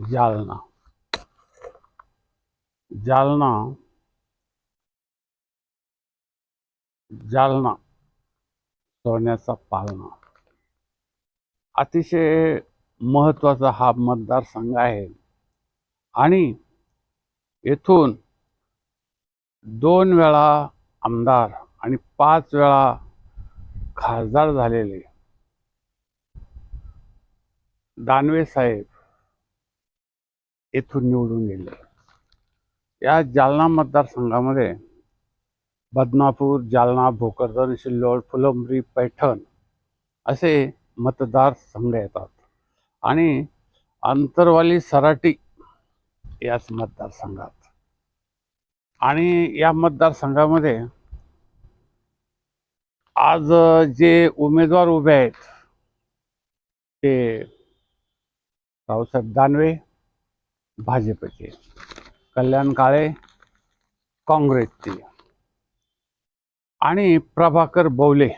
जालना. जालना. जालना. सोन्याचा पालना. अतिशय महत्त्वाचा हा मतदारसंघ आहे. आणि येथून दोन वेळा आमदार आणि पाच वेळा खासदार झालेले दानवे साहेब येथून निवडून गेले या जालना मतदारसंघामध्ये बदनापूर जालना भोकरदन सिल्लोड फुलंब्री पैठण असे मतदारसंघ येतात. आणि अंतरवाली सराटी याच मतदारसंघात. आणि या मतदारसंघामध्ये आज जे उमेदवार उभे आहेत ते रावसाहेब दानवे भाजपचे. कल्याण काळे काँग्रेसचे. आणि प्रभाकर बवले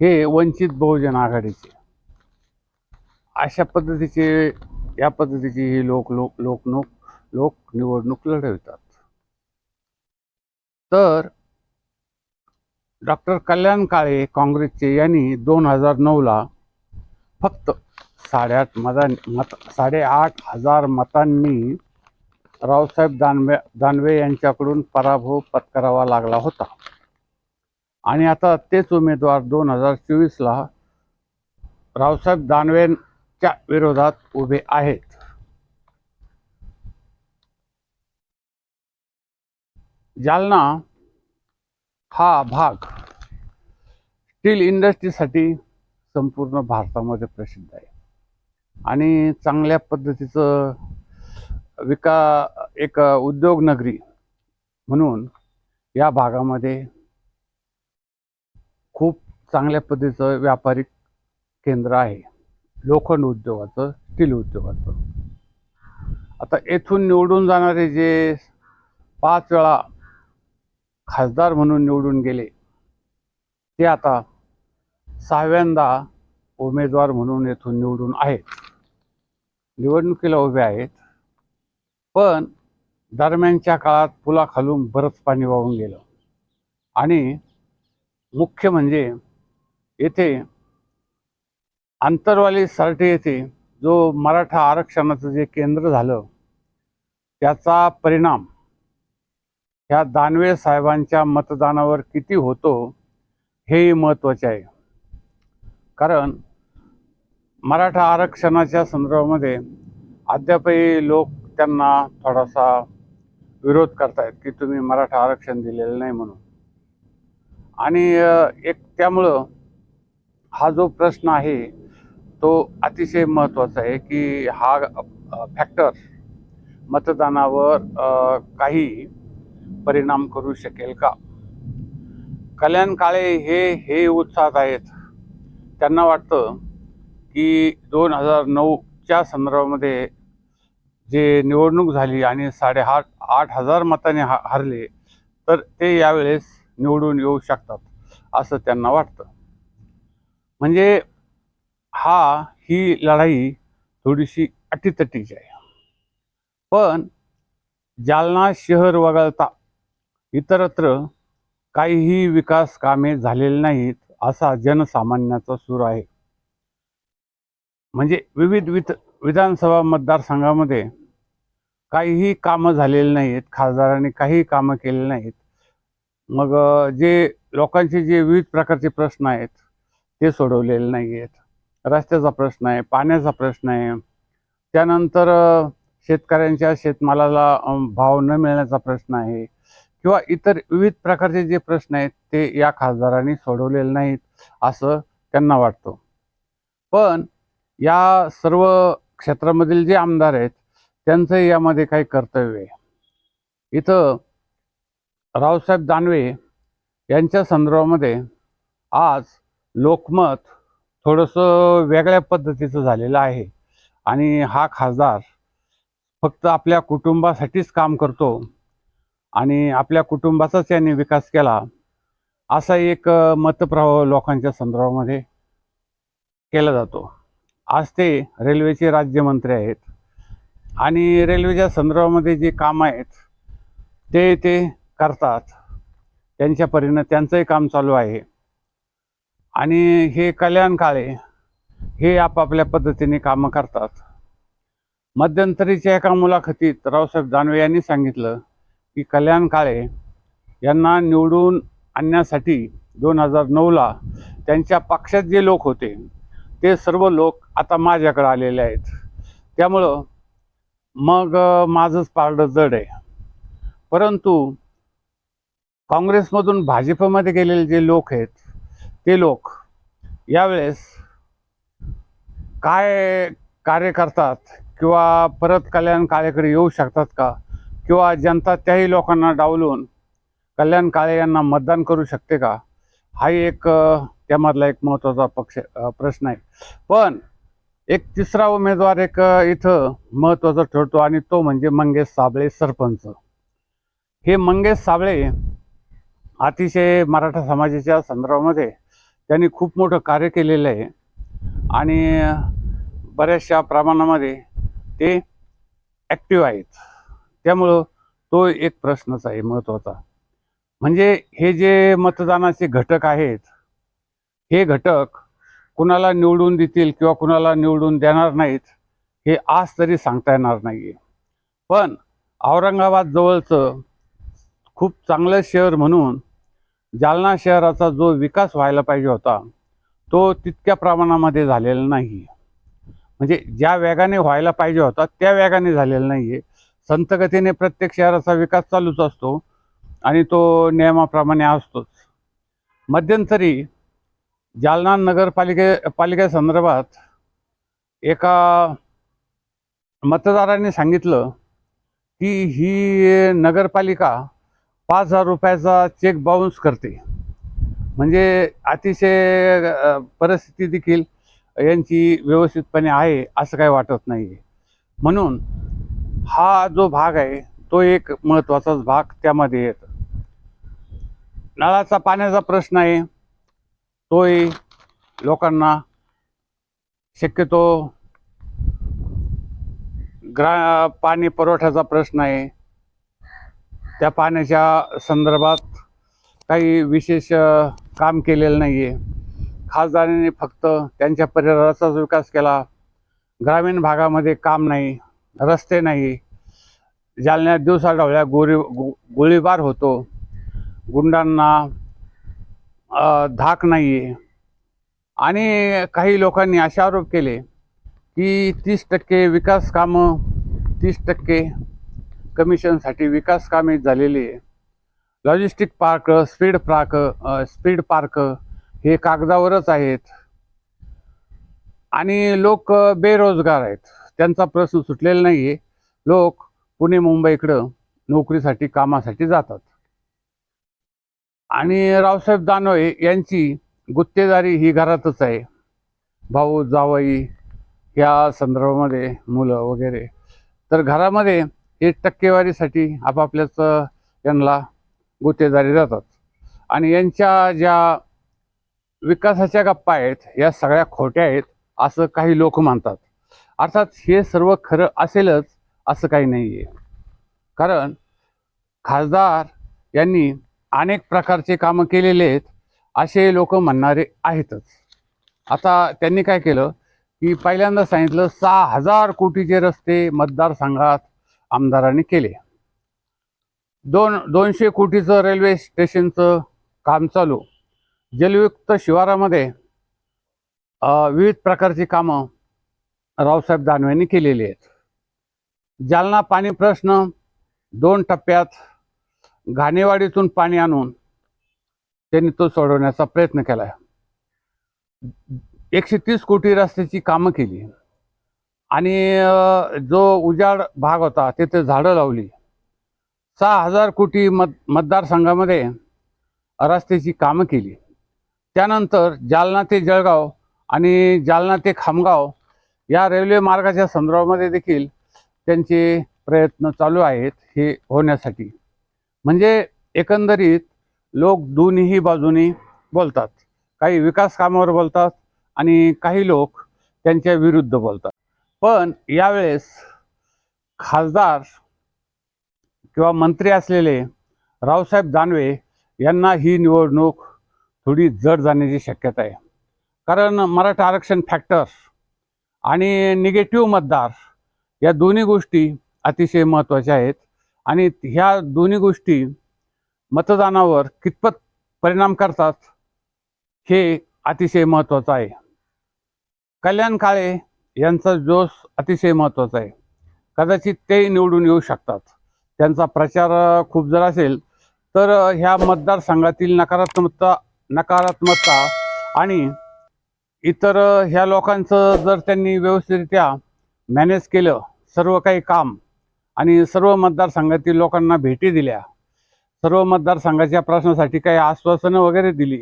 हे वंचित बहुजन आघाडीचे. अशा पद्धतीचे या पद्धतीची ही लोक लोक लोकनोक लोक निवडणूक लढवितात. तर डॉक्टर कल्याण काळे काँग्रेसचे यांनी दोन हजार नऊला फक्त साडेआठ मतां मत साडेआठ हजार मतांनी रावसाहेब दानवे दानवे यांच्याकडून पराभव पत्करावा लागला होता. आणि आता तेच उमेदवार दोन हजार चोवीसला रावसाहेब दानवेंच्या विरोधात उभे आहेत. जालना हा भाग स्टील इंडस्ट्रीसाठी संपूर्ण भारतामध्ये प्रसिद्ध आहे. आणि चांगल्या पद्धतीचं विका एक उद्योगनगरी म्हणून या भागामध्ये खूप चांगल्या पद्धतीचं व्यापारिक केंद्र आहे. लोखंड उद्योगाचं स्टील उद्योगाचं. आता येथून निवडून जाणारे जे पाच वेळा खासदार म्हणून निवडून गेले ते आता सहाव्यांदा उमेदवार म्हणून येथून निवडून आहेत. निवडणुकीला उभे आहेत. पण दरम्यानच्या काळात पुलाखालून बरंच पाणी वाहून गेलं. आणि मुख्य म्हणजे येथे आंतरवाली सारटे येथे जो मराठा आरक्षणाचं जे केंद्र झालं त्याचा परिणाम ह्या दानवे साहेबांच्या मतदानावर किती होतो हेही महत्त्वाचे आहे. कारण मराठा आरक्षणाच्या संदर्भामध्ये अद्यापही लोक त्यांना थोडासा विरोध करतायत की तुम्ही मराठा आरक्षण दिलेलं नाही म्हणून. आणि एक त्यामुळं हा जो प्रश्न आहे तो अतिशय महत्त्वाचा आहे की हा फॅक्टर मतदानावर काही परिणाम करू शकेल का? कल्याण काळे हे हे उत्साहात आहेत. त्यांना वाटतं की दोन हजार नऊच्या संदर्भामध्ये जे निवडणूक झाली आणि साडेआठ आठ हजार मताने हा हारले तर ते यावेळेस निवडून येऊ शकतात असं त्यांना वाटतं. म्हणजे हा ही लढाई थोडीशी अटीतटीची आहे. पण जालना शहर वगळता इतरत्र काहीही विकास कामे झालेली नाहीत असा जनसामान्याचा सूर आहे. म्हणजे विविध वित विधानसभा मतदारसंघामध्ये काहीही कामं झालेली नाहीत खासदारांनी काहीही कामं केलेली नाहीत. मग जे लोकांचे जे विविध प्रकारचे प्रश्न आहेत ते सोडवलेले नाही आहेत रस्त्याचा प्रश्न आहे पाण्याचा प्रश्न आहे. त्यानंतर शेतकऱ्यांच्या शेतमालाला भाव न मिळण्याचा प्रश्न आहे. किंवा इतर विविध प्रकारचे जे प्रश्न आहेत ते या खासदारांनी सोडवलेले नाहीत असं त्यांना वाटतं. पण या सर्व क्षेत्रामधील जे आमदार आहेत त्यांचं यामध्ये काही कर्तव्य आहे. इथं रावसाहेब दानवे यांच्या संदर्भामध्ये आज लोकमत थोडंसं वेगळ्या पद्धतीचं झालेलं आहे. आणि हा खासदार फक्त आपल्या कुटुंबासाठीच काम करतो आणि आपल्या कुटुंबाचाच यांनी विकास केला असा एक मतप्रवाह लोकांच्या संदर्भामध्ये केला जातो. आज ते रेल्वेचे राज्यमंत्री आहेत. आणि रेल्वेच्या संदर्भामध्ये जे काम आहेत ते ते करतात. त्यांच्या परीनं त्यांचंही काम चालू आहे. आणि हे कल्याण काळे हे आपापल्या पद्धतीने कामं करतात. मध्यंतरीच्या एका मुलाखतीत रावसाहेब दानवे यांनी सांगितलं की कल्याण काळे यांना निवडून आणण्यासाठी दोन हजार नऊला त्यांच्या पक्षात जे लोक होते ते सर्व लोक आता माझ्याकडे आलेले आहेत. त्यामुळं मग माझंच पारडं जड आहे. परंतु काँग्रेसमधून भाजपमध्ये गेलेले जे लोक आहेत ते लोक यावेळेस काय कार्य करतात किंवा परत कल्याण काळेकडे येऊ शकतात का? किंवा जनता त्याही लोकांना डावलून कल्याण काळे यांना मतदान करू शकते का? हा एक त्यामधला एक महत्त्वाचा पक्ष प्रश्न आहे. पण एक तिसरा उमेदवार एक इथं महत्त्वाचा ठरतो आणि तो म्हणजे मंगेश साबळे सरपंच. हे मंगेश साबळे अतिशय मराठा समाजाच्या संदर्भामध्ये त्यांनी खूप मोठं कार्य केलेलं आहे. आणि बऱ्याचशा प्रमाणामध्ये ते ॲक्टिव्ह आहेत. त्यामुळं तो एक प्रश्नच आहे महत्त्वाचा म्हणजे हे जे मतदानाचे घटक आहेत हे घटक कुणाला निवडून देतील किंवा कुणाला निवडून देणार नाहीत हे आज तरी सांगता येणार नाही आहे पण औरंगाबाद जवळचं खूप चांगलं शहर म्हणून जालना शहराचा जो विकास व्हायला पाहिजे होता तो तितक्या प्रमाणामध्ये झालेला नाही म्हणजे ज्या वेगाने व्हायला पाहिजे होता त्या वेगाने झालेला नाही आहे संतगतीने प्रत्येक शहराचा विकास चालूच असतो आणि तो नियमाप्रमाणे असतोच. मध्यंतरी जालना नगरपालिके पालिकेसंदर्भात एका मतदारांनी सांगितलं की ही नगरपालिका पाच हजार रुपयाचा चेक बाउन्स करते. म्हणजे अतिशय परिस्थिती देखील यांची व्यवस्थितपणे आहे असं काही वाटत नाही आहे म्हणून हा जो भाग आहे तो एक महत्त्वाचाच भाग त्यामध्ये येतो. नळाचा पाण्याचा प्रश्न आहे. तोही लोकांना शक्यतो ग्रा पाणी पुरवठ्याचा प्रश्न आहे. त्या पाण्याच्या संदर्भात काही विशेष काम केलेलं नाही आहे खासदारांनी फक्त त्यांच्या परिवाराचाच विकास केला. ग्रामीण भागामध्ये काम नाही रस्ते नाही. जालन्यात दिवसाढवळ्या गोळी गो गोळीबार होतो. गुंडांना धाक नाही आहे आणि काही लोकांनी असे आरोप केले की तीस टक्के विकास कामं तीस टक्के कमिशनसाठी विकास कामे झालेली आहे. Logistic park speed park speed park हे कागदावरच आहेत. आणि लोक बेरोजगार आहेत. त्यांचा प्रश्न सुटलेला नाही आहे लोक पुणे मुंबईकडं नोकरीसाठी कामासाठी जातात. आणि रावसाहेब दानवे यांची गुत्तेदारी ही घरातच आहे. भाऊ जावई या संदर्भामध्ये मुलं वगैरे. तर घरामध्ये हे टक्केवारीसाठी आपापल्याच यांना गुत्तेदारी जातात आणि यांच्या ज्या विकासाच्या गप्पा आहेत या सगळ्या खोट्या आहेत असं काही लोक मानतात अर्थात हे सर्व खरं असेलच असं काही नाही आहे कारण खासदार यांनी अनेक प्रकारचे कामं केलेले आहेत असे लोक म्हणणारे आहेतच. आता त्यांनी काय केलं की पहिल्यांदा सांगितलं सहा हजार कोटीचे रस्ते मतदारसंघात आमदारांनी केले. दोन दोनशे कोटीचं रेल्वे स्टेशनचं काम चालू. जलयुक्त शिवारामध्ये विविध प्रकारची कामं रावसाहेब दानवेंनी केलेली आहेत. जालना पाणी प्रश्न दोन टप्प्यात घाणेवाडीतून पाणी आणून त्यांनी तो सोडवण्याचा प्रयत्न केला. एकशे तीस कोटी रस्त्याची कामं केली. आणि जो उजाड भाग होता तिथे झाडं लावली. सहा हजार कोटी मत मतदारसंघामध्ये रस्त्याची कामं केली. त्यानंतर जालना ते जळगाव आणि जालना ते खामगाव या रेल्वे मार्गाच्या संदर्भामध्ये देखील त्यांचे प्रयत्न चालू आहेत हे होण्यासाठी. म्हणजे एकंदरीत लोक दोन्ही बाजूनी बोलतात. काही विकास कामावर बोलतात आणि काही लोक त्यांच्या विरुद्ध बोलतात. पण यावेळेस खासदार किंवा मंत्री असलेले रावसाहेब दानवे यांना ही निवडणूक थोडी जड जाण्याची शक्यता आहे. कारण मराठा आरक्षण फॅक्टर आणि निगेटिव्ह मतदार या दोन्ही गोष्टी अतिशय महत्त्वाच्या आहेत. आणि ह्या दोन्ही गोष्टी मतदानावर कितपत परिणाम करतात हे अतिशय महत्त्वाचं आहे. कल्याण काळे यांचा जोश अतिशय महत्त्वाचा आहे. कदाचित ते निवडून येऊ शकतात. त्यांचा प्रचार खूप जर असेल तर ह्या मतदारसंघातील नकारात्मकता नकारात्मकता आणि इतर ह्या लोकांचं जर त्यांनी व्यवस्थितरित्या मॅनेज केलं सर्व काही काम आणि सर्व मतदारसंघातील लोकांना भेटी दिल्या. सर्व मतदारसंघाच्या प्रश्नासाठी काही आश्वासनं वगैरे दिली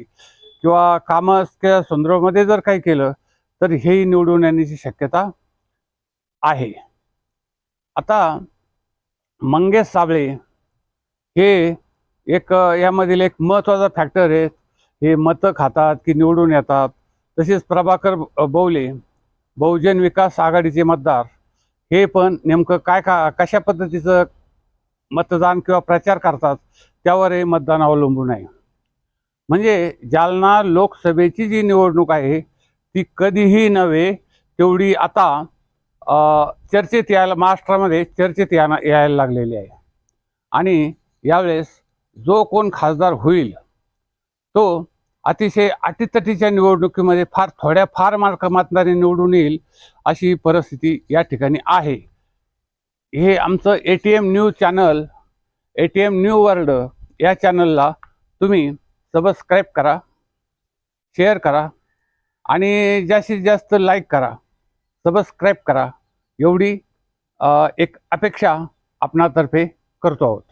किंवा कामाच्या संदर्भामध्ये जर काही केलं तर हेही निवडून येण्याची शक्यता आहे. आता मंगेश साबळे हे एक यामधील एक महत्त्वाचा फॅक्टर आहे हे मतं खातात की निवडून येतात. तसेच प्रभाकर ब- बौले बहुजन विकास आघाडीचे मतदार. हे पण नेमकं काय का कशा पद्धतीचं मतदान किंवा प्रचार करतात त्यावरही मतदान अवलंबून आहे. म्हणजे जालना लोकसभेची जी निवडणूक आहे ती कधीही नव्हे तेवढी आता चर्चेत यायला महाराष्ट्रामध्ये चर्चेत याना यायला लागलेली आहे. आणि यावेळेस जो कोण खासदार होईल तो अतिशय अटीतटीच्या निवडणुकीमध्ये फार थोड्या फार मार्क मतदारांनी निवडून येईल अशी परिस्थिती या ठिकाणी आहे. हे आमचं A T M news channel A T M new world या चॅनलला तुम्ही सबस्क्राईब करा शेअर करा आणि जास्तीत जास्त लाईक करा सबस्क्राईब करा. एवढी एक अपेक्षा आपणातर्फे करतो आहोत.